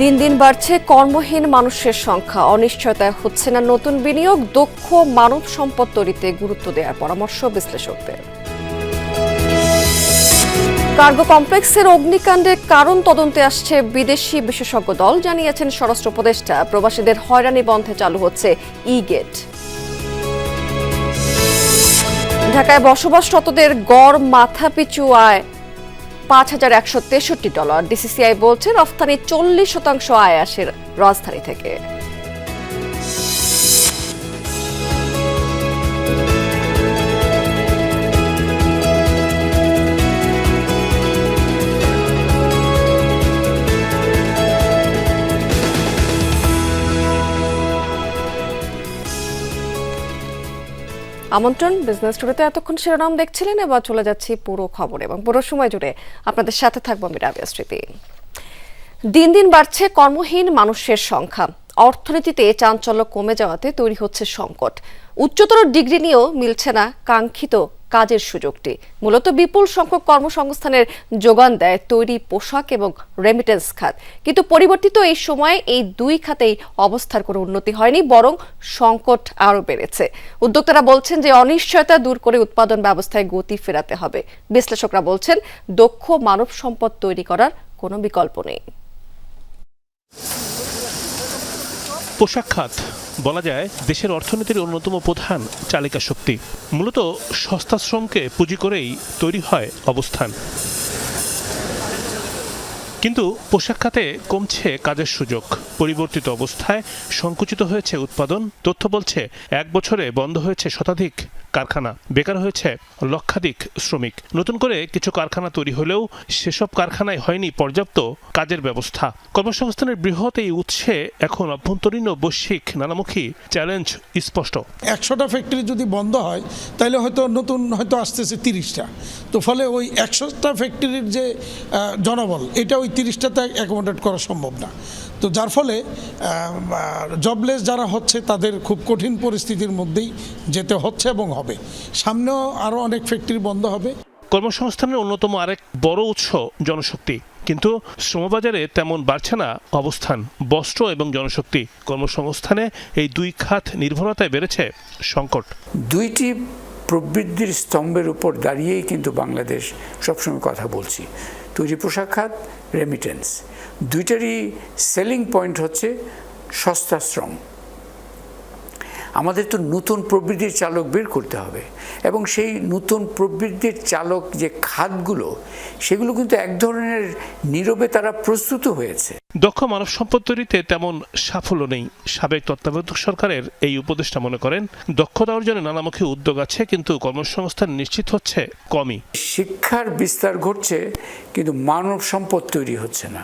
দিন দিন বাড়ছে কর্মহীন মানুষের সংখ্যা। অনিশ্চয়তায় হচ্ছে না নতুন বিনিয়োগ, দক্ষ মানব সম্পদ তৈরিতে গুরুত্ব দেওয়ার পরামর্শ বিশ্লেষকদের। কার্গো কমপ্লেক্সের অগ্নিকাণ্ডের কারণ তদন্তে আসছে বিদেশি বিশেষজ্ঞ দল, জানিয়েছেন স্বরাষ্ট্র উপদেষ্টা। প্রবাসীদের হয়রানি বন্ধে চালু হচ্ছে ই গেট ঢাকায় বসবাসরতদের গড় মাথাপিছু আয় পাঁচ হাজার একশো তেষট্টি ডলার। ডিসিসিআই বলছে রফতানি চল্লিশ শতাংশ আয় আসে রাজধানী থেকে। আমন্ত্রণ বিজনেস টুডেতে এতক্ষণ শিরোনাম দেখছিলেন, এবার চলে যাচ্ছি পুরো খবর এবং পুরো সময় জুড়ে আপনাদের সাথে থাকব আমি রাবিয়া স্মৃতি। দিন দিন বাড়ছে কর্মহীন মানুষের সংখ্যা। অর্থনীতিতে চাঞ্চল্য কমে যাওয়াতে তৈরি হচ্ছে সংকট। উচ্চতর ডিগ্রি নিয়েও মিলছে না কাঙ্ক্ষিত কাজের সুযোগটি। মূলত বিপুল সংখ্যক কর্মসংস্থানের যোগান দেয় তৈরি পোশাক এবং রেমিটেন্স খাত। কিন্তু পরিবর্তিত এই সময়ে এই দুই খাতেই অবস্থার কোনো উন্নতি হয়নি, বরং সংকট আরও বেড়েছে। উদ্যোক্তারা বলছেন যে অনিশ্চয়তা দূর করে উৎপাদন ব্যবস্থায় গতি ফেরাতে হবে। বিশ্লেষকরা বলছেন, দক্ষ মানব সম্পদ তৈরি করার কোনো বিকল্প নেই। পোশাক খাত বলা যায় দেশের অর্থনীতির অন্যতম প্রধান চালিকা শক্তি। মূলত সস্তা শ্রমকে পুঁজি করেই তৈরি হয় অবস্থান। কিন্তু পোশাক খাতে কমছে কাজের সুযোগ। পরিবর্তিত অবস্থায় সংকুচিত হয়েছে উৎপাদন। তথ্য বলছে, এক বছরে বন্ধ হয়েছে শতাধিক কারখানা। বেকার হয়েছে লক্ষাধিক শ্রমিক। নতুন করে কিছু কারখানা তৈরি হলেও সেসব কারখানায় হয়নি পর্যাপ্ত কাজের ব্যবস্থা। কর্মসংস্থানের বৃহৎ এই উৎসে এখন অভ্যন্তরীণ ও বৈশ্বিক নানামুখী চ্যালেঞ্জ স্পষ্ট। একশোটা ফ্যাক্টরি যদি বন্ধ হয়, তাহলে হয়তো নতুন হয়তো আসতেছে তিরিশটা। তো ফলে ওই একশোটা ফ্যাক্টরির যে জনবল, এটা ওই তিরিশটাতে অ্যাকোমোডেট করা সম্ভব না। তো যার ফলে জবলেস যারা হচ্ছে তাদের খুব কঠিন পরিস্থিতির মধ্যেই যেতে হচ্ছে এবং হবে। সামনেও আরও অনেক ফ্যাক্টরি বন্ধ হবে। কর্মসংস্থানের অন্যতম আরেক বড় উৎস জনশক্তি। কিন্তু শ্রমবাজারে তেমন বাড়ছে না অবস্থান। বস্ত্র এবং জনশক্তি কর্মসংস্থানে এই দুই খাত নির্ভরতায় বেড়েছে সংকট। দুইটি প্রবৃদ্ধির স্তম্ভের উপর দাঁড়িয়েই কিন্তু বাংলাদেশ সবসময় কথা বলছি। তৈরি পোশাক খাত রেমিটেন্স দুইটারই সেলিং পয়েন্ট হচ্ছে সস্তা শ্রম। আমাদের তো নতুন প্রবৃদ্ধির চালক বের করতে হবে এবং সেই নতুন প্রবৃদ্ধির চালক যে খাতগুলো সেগুলো কিন্তু এক ধরনের নীরবে তারা প্রস্তুত হয়েছে। দক্ষ মানব সম্পদ তৈরিতে তেমন সাফল্য নেই। সাবেক তত্ত্বাবধায়ক সরকারের এই উপদেষ্টা মনে করেন দক্ষতা অর্জনে নানামুখী উদ্যোগ আছে কিন্তু কর্মসংস্থান নিশ্চিত হচ্ছে কমই। শিক্ষার বিস্তার ঘটছে কিন্তু মানব সম্পদ তৈরি হচ্ছে না।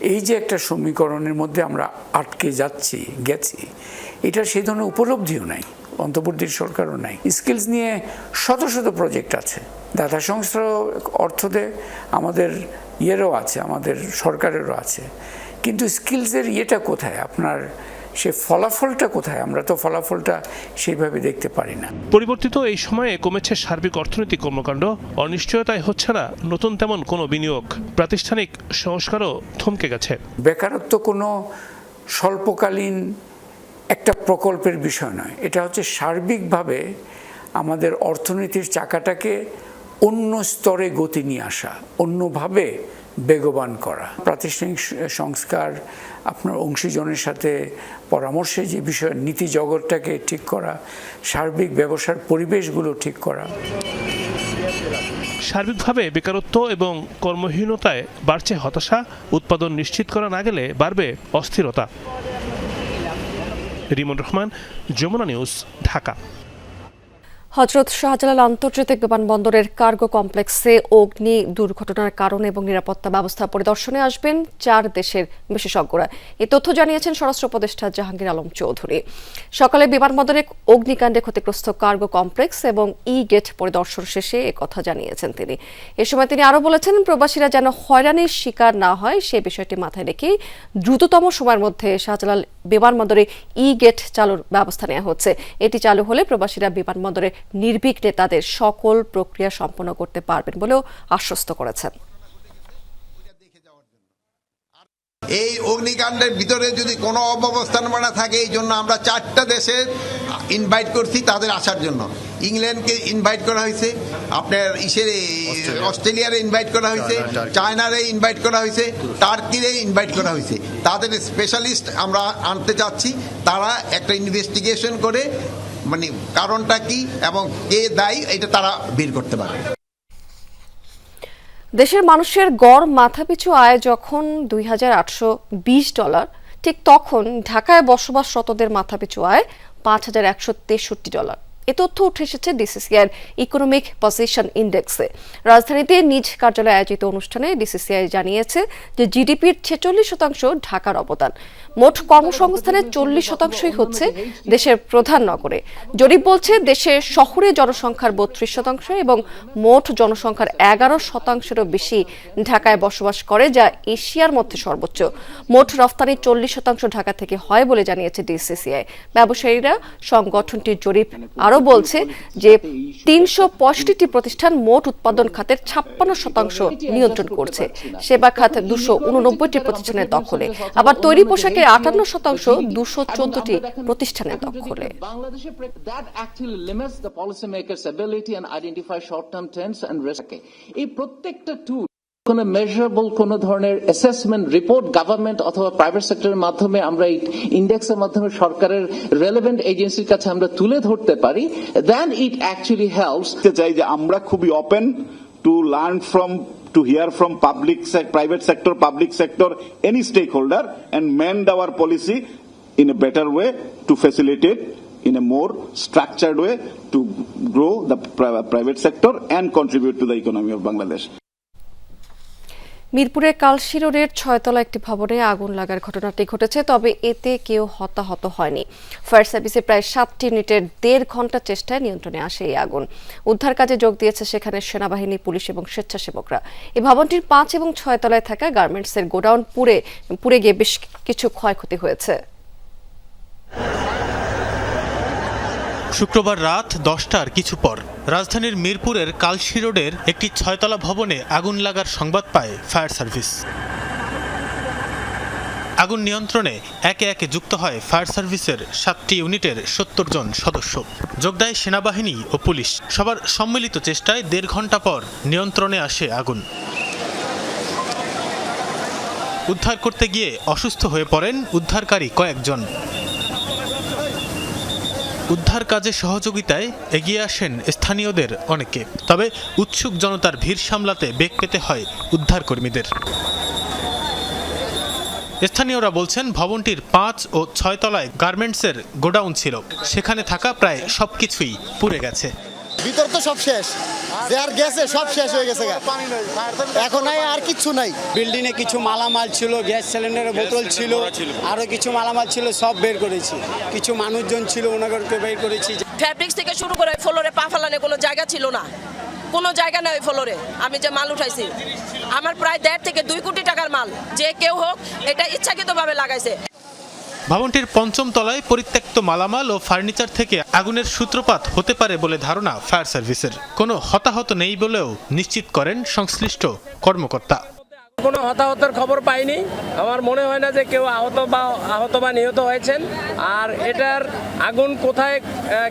এই যে একটা সমীকরণের মধ্যে আমরা আটকে যাচ্ছি, গেছি, এটা সেই ধরনের উপলব্ধিও নাই, অন্তর্বর্তী সরকারও নাই। স্কিলস নিয়ে শত শত প্রজেক্ট আছে। দাতা সংস্থার অর্থ দেয় আমাদের ইয়েরও আছে, আমাদের সরকারেরও আছে। কিন্তু স্কিলসের ইয়েটা কোথায়? আপনার সে ফলাফলটা কোথায়? আমরা তো ফলাফলটা সেইভাবে দেখতে পারি না। পরিবর্তিত এই সময়ে কমেছে সার্বিক অর্থনৈতিক কর্মকাণ্ড। অনিশ্চয়তায় হচ্ছে না নতুন তেমন কোনো বিনিয়োগ। প্রাতিষ্ঠানিক সংস্কারও থমকে গেছে। বেকারত্ব কোনো স্বল্পকালীন একটা প্রকল্পের বিষয় নয়। এটা হচ্ছে সার্বিকভাবে আমাদের অর্থনীতির চাকাটাকে অন্য স্তরে গতি নিয়ে আসা অন্যভাবে বেগবান করা। প্রাতিষ্ঠানিক সংস্কার আপনার অংশীজনের সাথে পরামর্শে যে বিষয়, নীতি জগৎটাকে ঠিক করা, সার্বিক ব্যবসার পরিবেশগুলো ঠিক করা। সার্বিকভাবে বেকারত্ব এবং কর্মহীনতায় বাড়ছে হতাশা, উৎপাদন নিশ্চিত করা না গেলে বাড়বে অস্থিরতা। রিমন রহমান, যমুনা নিউজ, ঢাকা। হজরত শাহজালাল আন্তর্জাতিক বিমানবন্দরের কার্গো কমপ্লেক্সে অগ্নি দুর্ঘটনার কারণ এবং নিরাপত্তা ব্যবস্থা পরিদর্শনে আসবেন চার দেশের বিশেষজ্ঞরা। এই তথ্য জানিয়েছেন স্বরাষ্ট্র উপদেষ্টা জাহাঙ্গীর আলম চৌধুরী। সকালে বিমানবন্দরে অগ্নিকাণ্ডে ক্ষতিগ্রস্ত কার্গো কমপ্লেক্স এবং ই গেট পরিদর্শন শেষে কথা জানিয়েছেন তিনি। এ সময় তিনি আরও বলেছেন, প্রবাসীরা যেন হয়রানির শিকার না হয়, সে বিষয়টি মাথায় রেখেই দ্রুততম সময়ের মধ্যে শাহজালাল বিমানবন্দরে ই গেট চালুর ব্যবস্থা নেওয়া হচ্ছে। এটি চালু হলে প্রবাসীরা বিমানবন্দরে নির্বিঘ্নে তাদের সকল প্রক্রিয়া সম্পন্ন করতে পারবেন বলেও আশ্বস্ত করেছেন। এই অগ্নিকাণ্ডের ভিতরে যদি কোনো অব্যবস্থান অব্যবস্থাপনা থাকে এই জন্য আমরা চারটা দেশে ইনভাইট করছি তাদের আসার জন্য। ইংল্যান্ডকে ইনভাইট করা হয়েছে আপনার ইসের অস্ট্রেলিয়ারে ইনভাইট করা হয়েছে চায়নারে ইনভাইট করা হয়েছে টার্কিরে ইনভাইট করা হয়েছে। তাদের স্পেশালিস্ট আমরা আনতে চাচ্ছি তারা একটা ইনভেস্টিগেশন করে মানে কারণটা কি এবং কে দায়ী এটা তারা বের করতে পারে দেশের মানুষের গড় মাথাপিছু আয় যখন দুই হাজার আটশো বিশ ডলার, ঠিক তখন ঢাকায় বসবাসরতদের মাথাপিছু আয় পাঁচ হাজার একশো তেষট্টি ডলার। এ তথ্য উঠে এসেছে ডিসিসিআর ইকোনমিক পজিশন ইন্ডেক্সে। রাজধানীতে নিজ কার্যালয়ে আয়োজিত অনুষ্ঠানে ডিসিসিআই জানিয়েছে যে জিডিপির ছেচল্লিশ শতাংশ ঢাকার অবদান। মোট কর্মসংস্থানের চল্লিশ শতাংশই হচ্ছে দেশের প্রধান নগরে। জরিপ বলছে দেশের শহরে জনসংখ্যার বত্রিশ শতাংশ এবং মোট জনসংখ্যার এগারো শতাংশেরও বেশি ঢাকায় বসবাস করে, যা এশিয়ার মধ্যে সর্বোচ্চ। মোট রফতানি চল্লিশ শতাংশ ঢাকা থেকে হয় বলে জানিয়েছে ডিসিসিআই। ব্যবসায়ীরা সংগঠনটির জরিপ আরও বলছে যে তিনশো পঁয়ষট্টিটি প্রতিষ্ঠান মোট উৎপাদন খাতের ছাপ্পান্ন শতাংশ নিয়ন্ত্রণ করছে। সেবা খাত দুশো উননব্বইটি প্রতিষ্ঠানের দখলে। আবার তৈরি পোশাকের আটান্ন শতাংশ দুশো চোদ্দটি প্রতিষ্ঠানের দখলে। এই প্রত্যেকটা টুল কোন মেজারেবল কোন ধরনের অ্যাসেসমেন্ট রিপোর্ট গভর্নমেন্ট অথবা প্রাইভেট সেক্টরের মাধ্যমে আমরা এই ইন্ডেক্সের মাধ্যমে সরকারের রেলেভেন্ট এজেন্সির কাছে আমরা তুলে ধরতে পারি দেন ইট অ্যাকচুয়ালি হেল্পস চাই যে আমরা খুবই open to learn from here from public private sector public sector any stakeholder and mend our policy in a better way to facilitate in a more structured way to grow the pri- private sector and contribute to the economy of Bangladesh. মিরপুরের কালশিরোরের ছয়তলা একটি ভবনে আগুন লাগার ঘটনাটি ঘটেছে, তবে এতে কেউ হতাহত হয়নি। ফায়ার সার্ভিসে প্রায় সাতটি ইউনিটের দেড় ঘণ্টা চেষ্টায় নিয়ন্ত্রণে আসে এই আগুন। উদ্ধার কাজে যোগ দিয়েছে সেখানে সেনাবাহিনী, পুলিশ এবং স্বেচ্ছাসেবকরা। এই ভবনটির পাঁচ এবং ছয় তলায় থাকা গার্মেন্টসের গোডাউন পুড়ে পুড়ে গিয়ে বেশ কিছু ক্ষয়ক্ষতি হয়েছে। শুক্রবার রাত দশটার কিছু পর, রাজধানীর মিরপুরের কালশি রোডের একটি ছয়তলা ভবনে আগুন লাগার সংবাদ পায় ফায়ার সার্ভিস। আগুন নিয়ন্ত্রণে একে একে যুক্ত হয় ফায়ার সার্ভিসের সাতটি ইউনিটের সত্তর জন সদস্য। যোগ দেয় সেনাবাহিনী ও পুলিশ। সবার সম্মিলিত চেষ্টায় দেড় ঘণ্টা পর নিয়ন্ত্রণে আসে আগুন। উদ্ধার করতে গিয়ে অসুস্থ হয়ে পড়েন উদ্ধারকারী কয়েকজন। উদ্ধার কাজে সহযোগিতায় এগিয়ে আসেন স্থানীয়দের অনেকে। তবে উৎসুক জনতার ভিড় সামলাতে বেগ পেতে হয় উদ্ধার কর্মীদের স্থানীয়রা বলছেন, ভবনটির পাঁচ ও ছয় তলায় গার্মেন্টসের গোডাউন ছিল। সেখানে থাকা প্রায় সবকিছুই পুড়ে গেছে। ভিতর তো সব শেষ। যে আর গেছে সব শেষ হয়ে গেছে এখন নাই আর কিচ্ছু নাই। বিল্ডিং এ কিছু মালামাল ছিল গ্যাস সিলিন্ডারের বোতল ছিল আরও কিছু মালামাল ছিল সব বের করেছি। কিছু মানুষজন ছিল ওনাদেরকে বের করেছি। ফ্যাব্রিক্স থেকে শুরু করে ফ্লোরে পা ফেলানে কোনো জায়গা ছিল না। কোনো জায়গা নেই ফ্লোরে আমি যে মাল উঠাইছি। আমার প্রায় দেড় থেকে দুই কোটি টাকার মাল। যে কেউ হোক এটা ইচ্ছাকৃতভাবে লাগাইছে। ভবনটির পঞ্চম তলায় পরিত্যক্ত মালামাল ও ফার্নিচার থেকে আগুনের সূত্রপাত হতে পারে বলে ধারণা ফায়ার সার্ভিসের। কোনো হতাহত নেই বলেও নিশ্চিত করেন সংশ্লিষ্ট কর্মকর্তা। কোনো হতাহতের খবর পাইনি। আমার মনে হয় না যে কেউ আহত বা আহত বা নিহত হয়েছেন। আর এটার আগুন কোথায়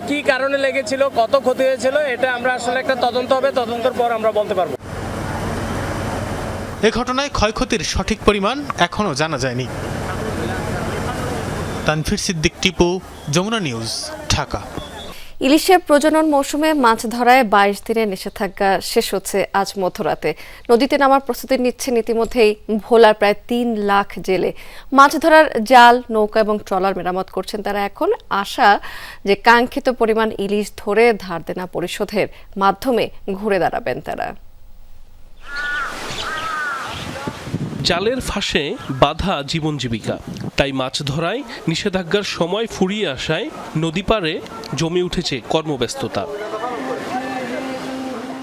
কি কারণে লেগেছিল কত ক্ষতি হয়েছিল এটা আমরা আসলে একটা তদন্ত হবে। তদন্তের পর আমরা বলতে পারব। এ ঘটনায় ক্ষয়ক্ষতির সঠিক পরিমাণ এখনও জানা যায়নি। তানফির সিদ্দিক, টিপু, যমুনা নিউজ, ঢাকা। ইলিশের প্রজনন মৌসুমে মাছ ধরায় বাইশ দিনের নিষেধাজ্ঞা শেষ হচ্ছে আজ মধ্যরাতে। নদীতে নামার প্রস্তুতি নিচ্ছেন ইতিমধ্যেই ভোলার প্রায় তিন লাখ জেলে। মাছ ধরার জাল, নৌকা এবং ট্রলার মেরামত করছেন তারা এখন। আশা যে কাঙ্ক্ষিত পরিমাণ ইলিশ ধরে ধার দেনা পরিশোধের মাধ্যমে ঘুরে দাঁড়াবেন তারা। জালের ফাঁসে বাধা জীবন জীবিকা। তাই মাছ ধরায়, নিষেধাজ্ঞার সময় ফুরিয়ে আসায় নদী পাড়ে জমে উঠেছে কর্মব্যস্ততা।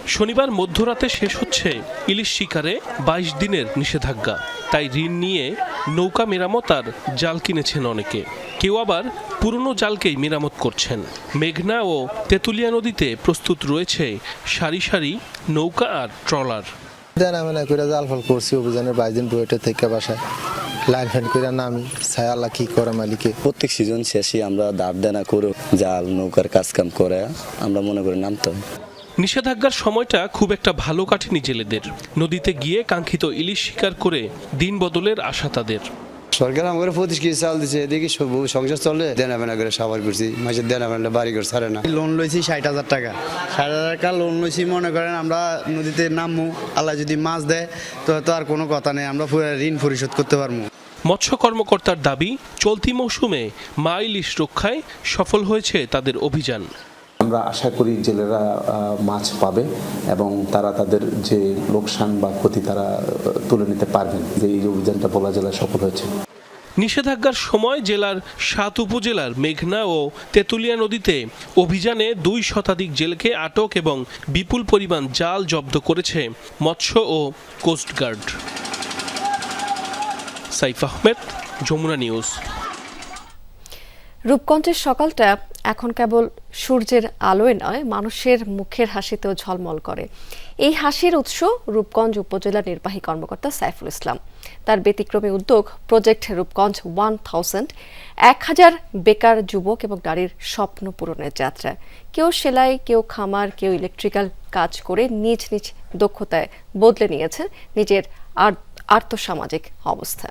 শনিবার মধ্যরাতে শেষ হচ্ছে ইলিশ শিকারে বাইশ দিনের নিষেধাজ্ঞা। তাই ঋণ নিয়ে নৌকা মেরামত আর জাল কিনেছেন অনেকে। কেউ আবার পুরনো জালকেই মেরামত করছেন। মেঘনা ও তেঁতুলিয়া নদীতে প্রস্তুত রয়েছে সারি সারি নৌকা আর ট্রলার। দেন আমি করে জাল ফল করছি অভিযানের বাইশ দিন ডুয়েটে থেকে বাসায়। লাইন ফ্যান করে নামি ছাই আল্লাহ কি করে মালিকে? প্রত্যেক সিজন শেষে আমরা দাঁড় দেনা করে জাল নৌকার কাজকাম করে আমরা মনে করি নামতাম নিষেধাজ্ঞার সময়টা খুব একটা ভালো কাটেনি জেলেদের। নদীতে গিয়ে কাঙ্ক্ষিত ইলিশ শিকার করে দিন বদলের আশা তাদের। সরকার আমাকে পঁচিশ কেজি চাল দিচ্ছে দেখি সব সংসার চলে দেনা ফেনা করে সাবার করছি মাসের দেনা ফেনা বাড়ি করে ছাড়ে না। লোন লইছি ষাট হাজার টাকা। ষাট হাজার টাকা লোন লইছি মনে করেন আমরা নদীতে নামবো আল্লাহ যদি মাছ দেয় তো তো আর কোনো কথা নেই আমরা পুরো ঋণ পরিশোধ করতে পারব মৎস্য কর্মকর্তার দাবি চলতি মৌসুমে মা ইলিশ রক্ষায় সফল হয়েছে তাদের অভিযান। আমরা আশা করি জেলেরা মাছ পাবে এবং তারা তাদের যে লোকসান বা ক্ষতি তারা তুলে নিতে পারবেন। যে এই অভিযানটা বলা জেলায় সফল হয়েছে। নিষেধাজ্ঞার সময় জেলার সাত উপজেলার মেঘনা ও তেঁতুলিয়া নদীতে অভিযানে দুই শতাধিক জেলকে আটক এবং বিপুল পরিমাণ জাল জব্দ করেছে মৎস্য ও coast guard. Saif Ahmed, Jamuna news. রূপগঞ্জের সকালটা এখন কেবল সূর্যের আলোয় নয়, মানুষের মুখের হাসিতেও ঝলমল করে। এই হাসির উৎস রূপগঞ্জ উপজেলা নির্বাহী কর্মকর্তা সাইফুল ইসলাম। তার ব্যতিক্রমী উদ্যোগ প্রজেক্ট রূপগঞ্জ ওয়ান থাউজেন্ড, এক হাজার বেকার যুবক এবং নারীর স্বপ্ন পূরণের যাত্রা। কেউ সেলাই, কেউ খামার, কেউ ইলেকট্রিক্যাল কাজ করে নিজ নিজ দক্ষতায় বদলে নিয়েছে নিজের আর্থসামাজিক অবস্থা।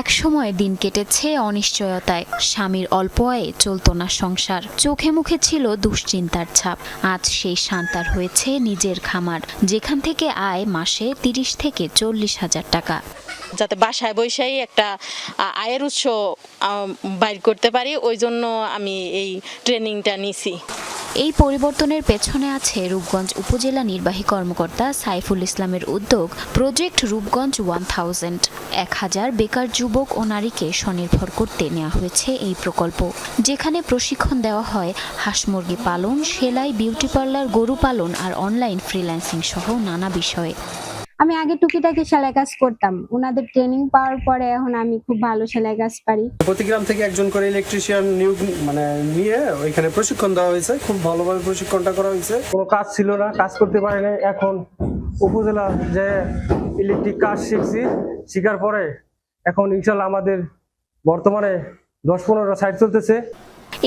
এক সময় দিন কেটেছে অনিশ্চয়তায়। স্বামীর অল্প আয়ে চলতো না সংসার। চোখে মুখে ছিল দুশ্চিন্তার ছাপ। আজ সেই সান্তার হয়েছে নিজের খামার। যেখান থেকে আয় মাসে তিরিশ থেকে চল্লিশ হাজার টাকা। যাতে বাসায় বৈশাই একটা আয়ের উৎস বাইর করতে পারি, ওই জন্য আমি এই ট্রেনিংটা নিছি। এই পরিবর্তনের পেছনে আছে রূপগঞ্জ উপজেলা নির্বাহী কর্মকর্তা সাইফুল ইসলামের উদ্যোগ প্রজেক্ট রূপগঞ্জ ওয়ান থাউজেন্ড। এক হাজার বেকার যুবক ও নারীকে স্বনির্ভর করতে নেওয়া হয়েছে এই প্রকল্প, যেখানে প্রশিক্ষণ দেওয়া হয় হাঁস মুরগি পালন, সেলাই, বিউটি পার্লার, গরু পালন আর অনলাইন ফ্রিল্যান্সিং সহ নানা বিষয়ে। আমি আগে টুকিটাকি সেলাই কাজ করতাম। ওনাদের ট্রেনিং পাওয়ার পরে এখন আমি খুব ভালো সেলাই কাজ পারি। প্রতি গ্রাম থেকে একজন করে ইলেকট্রিশিয়ান নিয়োগ মানে নিয়ে ওইখানে প্রশিক্ষণ দেওয়া হয়েছে। খুব ভালোভাবে প্রশিক্ষণটা করা হয়েছে। কোনো কাজ ছিল না কাজ করতে পারি না এখন উপজেলা যে ইলেকট্রিক কাজ শিখছি শিখার পরে এখন ইনশাল্লাহ আমাদের বর্তমানে দশ পনেরো সাইট চলতেছে।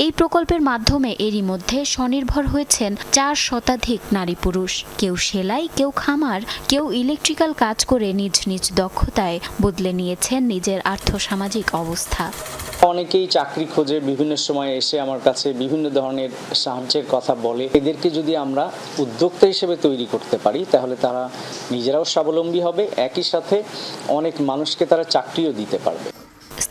এই প্রকল্পের মাধ্যমে এরই মধ্যে স্বনির্ভর হয়েছেন চার শতাধিক নারী পুরুষ। কেউ সেলাই, কেউ খামার, কেউ ইলেকট্রিক্যাল কাজ করে নিজ নিজ দক্ষতায় বদলে নিয়েছেন নিজের আর্থসামাজিক অবস্থা। অনেকেই চাকরি খোঁজে বিভিন্ন সময় এসে আমার কাছে বিভিন্ন ধরনের সাহায্যের কথা বলে। এদেরকে যদি আমরা উদ্যোক্তা হিসেবে তৈরি করতে পারি, তাহলে তারা নিজেরাও স্বাবলম্বী হবে। একই সাথে অনেক মানুষকে তারা চাকরিও দিতে পারবে।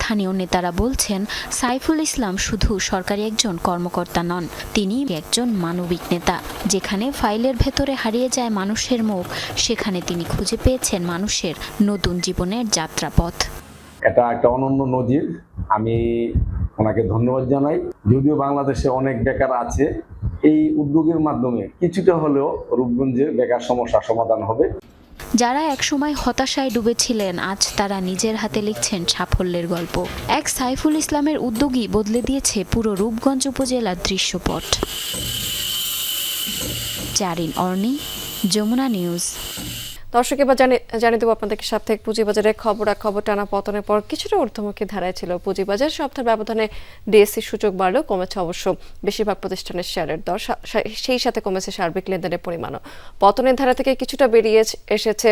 স্থানীয় নেতারা বলছেন, সাইফুল ইসলাম শুধু সরকারি একজন কর্মকর্তা নন, তিনি একজন মানবিক নেতা। যেখানে ফাইলের ভেতরে হারিয়ে যায় মানুষের মুখ, সেখানে তিনি খুঁজে পেয়েছেন মানুষের নতুন জীবনের যাত্রাপথ। এটা একটা অনন্য নজির। আমি ওনাকে ধন্যবাদ জানাই। যদিও বাংলাদেশে অনেক বেকার আছে, এই উদ্যোগের মাধ্যমে কিছুটা হলেও রূপগঞ্জের বেকার সমস্যার সমাধান হবে। যারা একসময় হতাশায় ডুবেছিলেন, আজ তারা নিজের হাতে লিখছেন সাফল্যের গল্প। এক সাইফুল ইসলামের উদ্যোগই বদলে দিয়েছে পুরো রূপগঞ্জ উপজেলার দৃশ্যপট। জারিন অর্নি, যমুনা নিউজ। দর্শক, এবার জানি, জানিয়ে দেবো আপনাদেরকে সাপ্তাহিক পুঁজিবাজারের খবর আর খবর টানা পতনের পর কিছুটা ঊর্ধ্বমুখী ধারায় ছিল পুঁজিবাজার। সপ্তাহের ব্যবধানে ডিএসসি সূচক বাড়লেও কমেছে অবশ্য বেশিরভাগ প্রতিষ্ঠানের শেয়ারের দর। সেই সাথে কমেছে সার্বিক লেনদেনের পরিমাণও। পতনের ধারা থেকে কিছুটা বেরিয়ে এস- এসেছে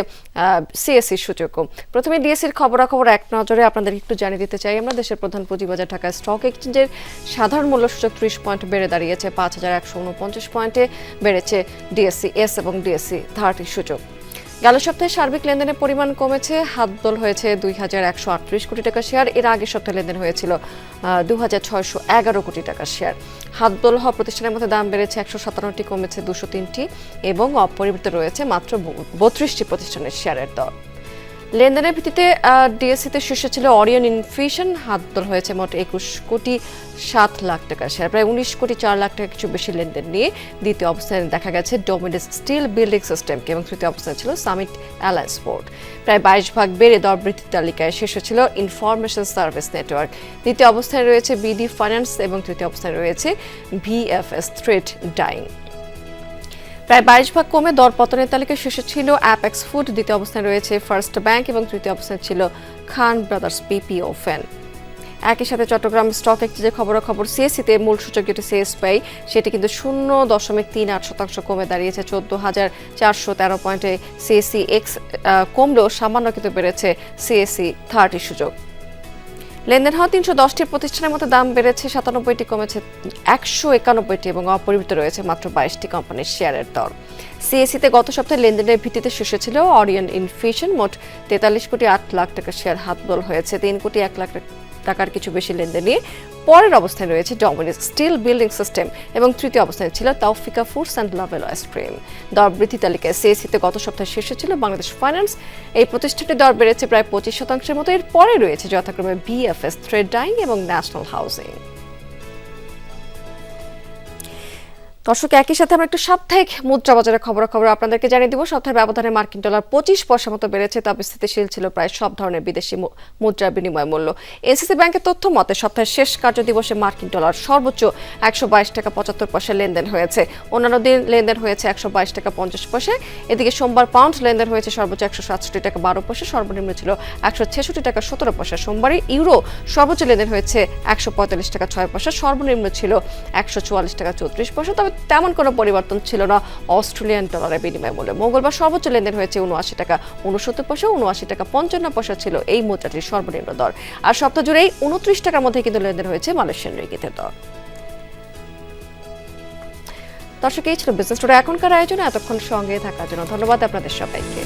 সিএসসি সূচকও প্রথমে ডিএসসির খবরাখবর এক নজরে আপনাদের একটু জানিয়ে দিতে চাই। আমরা দেশের প্রধান পুঁজিবাজার ঢাকা স্টক এক্সচেঞ্জের সাধারণ মূল্য সূচক ত্রিশ পয়েন্ট বেড়ে দাঁড়িয়েছে, পাঁচ হাজার একশো উনপঞ্চাশ পয়েন্টে বেড়েছে ডিএসসি এস এবং ডিএসসি থার্টি সূচক গেল সপ্তাহে সার্বিক লেনদেনের পরিমাণ কমেছে, হাতদল হয়েছে দুই হাজার একশো আটত্রিশ কোটি টাকা শেয়ার। এর আগের সপ্তাহে লেনদেন হয়েছিল দু হাজার ছয়শো এগারো কোটি টাকা শেয়ার। হাতদল হওয়া প্রতিষ্ঠানের মধ্যে দাম বেড়েছে একশো সাতান্নটি, কমেছে দুশো তিনটি এবং অপরিবর্তিত রয়েছে মাত্র বত্রিশটি প্রতিষ্ঠানের শেয়ারের দর। লেনদেনের ভিত্তিতে ডিএসসিতে শীর্ষে ছিল অরিয়ন ইনফিউশন হাত দল হয়েছে মোট একুশ কোটি সাত লাখ টাকা। শেয়ার প্রায় উনিশ কোটি চার লাখ টাকা কিছু বেশি লেনদেন নিয়ে দ্বিতীয় অবস্থানে দেখা গেছে ডোমিনিস স্টিল বিল্ডিং সিস্টেমকে এবং তৃতীয় অবস্থানে ছিল সামিট অ্যালায়েন্স স্পোর্ট প্রায় বাইশ ভাগ বেড়ে দর বৃদ্ধির তালিকায় শীর্ষে ছিল ইনফরমেশন সার্ভিস নেটওয়ার্ক দ্বিতীয় অবস্থানে রয়েছে বিডি ফাইন্যান্স এবং তৃতীয় অবস্থানে রয়েছে ভিএফএস থ্রেড ডাইং প্রায় বাইশ ভাগ কমে দর পতনের তালিকায় শীর্ষে ছিল অ্যাপেক্স ফুড দ্বিতীয় অবস্থানে রয়েছে ফার্স্ট ব্যাংক এবং তৃতীয় অবস্থানে ছিল খান ব্রাদার্স বিপিও ফেন একই সাথে চট্টগ্রাম স্টক এক্সচেঞ্জের খবরাখবর সিএসসিতে মূল সূচক যেটি সিএসপিআই সেটি কিন্তু শূন্য দশমিক তিন আট শতাংশ কমে দাঁড়িয়েছে। চোদ্দ হাজার চারশো তেরো পয়েন্টে সিএসসি এক্স কমলেও সামান্য কিন্তু বেড়েছে সিএসসি থার্টি সূচক। লেনদেন হওয়া তিনশো দশটি প্রতিষ্ঠানের মতো দাম বেড়েছে, সাতানব্বইটি কমেছে, একশো একানব্বইটি এবং অপরিবর্তিত রয়েছে মাত্র বাইশটি কোম্পানির শেয়ারের দর। সিএসিতে গত সপ্তাহে লেনদেনের ভিত্তিতে শীর্ষে ছিল অরিয়ন ইনফিউশন মোট তেতাল্লিশ কোটি আট লাখ টাকা শেয়ার হাতবল হয়েছে। তিন কোটি এক লাখ টাকার কিছু বেশি লেনদেন নিয়ে পরের অবস্থায় রয়েছে ডমিনিক স্টিল বিল্ডিং সিস্টেম এবং তৃতীয় অবস্থানে ছিল Taufika foods and Lovello ice cream দর বৃদ্ধি তালিকায় সিএসিতে গত সপ্তাহে শীর্ষে ছিল বাংলাদেশ ফাইন্যান্স। এই প্রতিষ্ঠানটির দর বেড়েছে প্রায় পঁচিশ শতাংশের মতো। এর পরে রয়েছে যথাক্রমে বিএফএস থ্রেড ডাইং এবং ন্যাশনাল হাউসিং। দর্শক, একই সাথে আমরা একটু সাপ্তাহিক মুদ্রা বাজারের খবরাখবর আপনাদেরকে জানিয়ে দিব। সপ্তাহের ব্যবধানে মার্কিন ডলার পঁচিশ পয়সা মতো বেড়েছে, তবে স্থিতিশীল ছিল প্রায় সব ধরনের বিদেশি মুদ্রার বিনিময় মূল্য। এনসিসি ব্যাংকের তথ্য মতে, সপ্তাহের শেষ কার্য দিবসে মার্কিন ডলার সর্বোচ্চ একশো বাইশ টাকা পঁচাত্তর পয়সা লেনদেন হয়েছে। অন্যান্য দিন লেনদেন হয়েছে একশো বাইশ টাকা পঞ্চাশ পয়সা। এদিকে সোমবার পাউন্ড লেনদেন হয়েছে সর্বোচ্চ একশো সাতষট্টি টাকা বারো পয়সা, সর্বনিম্ন ছিল একশো ছেষট্টি টাকা সতেরো পয়সা। সোমবারে ইউরো সর্বোচ্চ লেনদেন হয়েছে একশো পঁয়তাল্লিশ টাকা ছয় পয়সা, সর্বনিম্ন ছিল একশো চুয়াল্লিশ টাকা চৌত্রিশ পয়সা। তবে তেমন কোনো পরিবর্তন ছিল না অস্ট্রেলিয়ান ডলারের বিনিময় মূল্যে। মঙ্গলবার সর্বোচ্চ লেনদেন হয়েছে উনআশি টাকা উনসত্তর পয়সা উনআশি টাকা পঞ্চান্ন পয়সা ছিল এই মুদ্রাটির সর্বনিম্ন দর। আর সপ্তাহ জুড়েই উনত্রিশ টাকার মধ্যে কিন্তু লেনদেন হয়েছে মালয়েশিয়ান রিঙ্গিতের দর। দর্শক, এই ছিল বিজনেস টুডে এখনকার আয়োজনে এতক্ষণ সঙ্গে থাকার জন্য ধন্যবাদ আপনাদের সবাইকে।